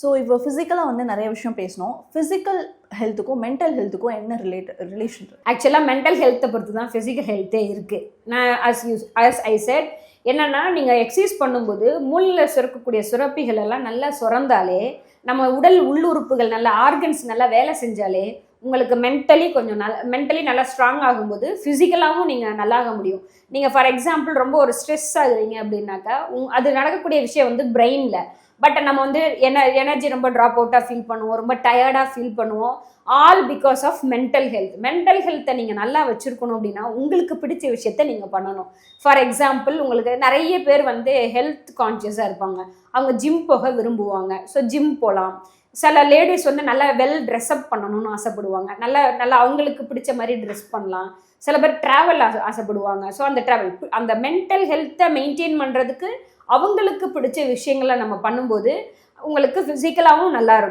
So இப்போ ஃபிசிக்கலாக வந்து நிறைய விஷயம் பேசணும் ஃபிசிக்கல் ஹெல்த்துக்கும் மென்டல் ஹெல்த்துக்கும் என்ன ரிலேட் ரிலேஷன் ஆக்சுவலாக மென்டல் ஹெல்த்தை பொறுத்து தான் ஃபிசிக்கல் ஹெல்த்தே இருக்குது நான் as use as I said என்னென்னா நீங்கள் எக்ஸசைஸ் பண்ணும்போது மூளையில் சுரக்கக்கூடிய சுரப்பிகள் எல்லாம் நல்லா சுரந்தாலே நம்ம உடல் உள்ளுறுப்புகள் நல்ல ஆர்கன்ஸ் நல்லா வேலை செஞ்சாலே உங்களுக்கு மென்டலி கொஞ்சம் நல்ல மென்டலி நல்லா ஸ்ட்ராங் ஆகும்போது ஃபிசிக்கலாகவும் நீங்கள் நல்லாக முடியும். நீங்கள் ஃபார் எக்ஸாம்பிள் ரொம்ப ஒரு ஸ்ட்ரெஸ் ஆகுறீங்க அப்படின்னாக்கா உங் அது நடக்கக்கூடிய விஷயம் வந்து பிரெயினில் பட் நம்ம வந்து என எனர்ஜி ரொம்ப ட்ராப் அவுட்டாக ஃபீல் பண்ணுவோம் ரொம்ப டயர்டாக ஃபீல் பண்ணுவோம் all because of mental health mental ஹெல்த்தை நீங்கள் நல்லா வச்சுருக்கணும் அப்படின்னா உங்களுக்கு பிடிச்ச விஷயத்த நீங்கள் பண்ணணும். ஃபார் எக்ஸாம்பிள் உங்களுக்கு நிறைய பேர் வந்து ஹெல்த் கான்ஷியஸாக இருப்பாங்க. அவங்க ஜிம் போக விரும்புவாங்க. ஸோ ஜிம் போகலாம் சில லேடிஸ் வந்து நல்லா வெல் ட்ரெஸ்அப் பண்ணணும்னு ஆசைப்படுவாங்க. நல்லா நல்லா அவங்களுக்கு பிடிச்ச மாதிரி ட்ரெஸ் பண்ணலாம். சில பேர் ட்ராவல் ஆசை ஆசைப்படுவாங்க. ஸோ அந்த ட்ராவல் அந்த மென்டல் ஹெல்த்தை மெயின்டைன் பண்ணுறதுக்கு அவங்களுக்கு பிடிச்ச விஷயங்களை நம்ம பண்ணும்போது உங்களுக்கு ஃபிசிக்கலாகவும் நல்லாயிருக்கும்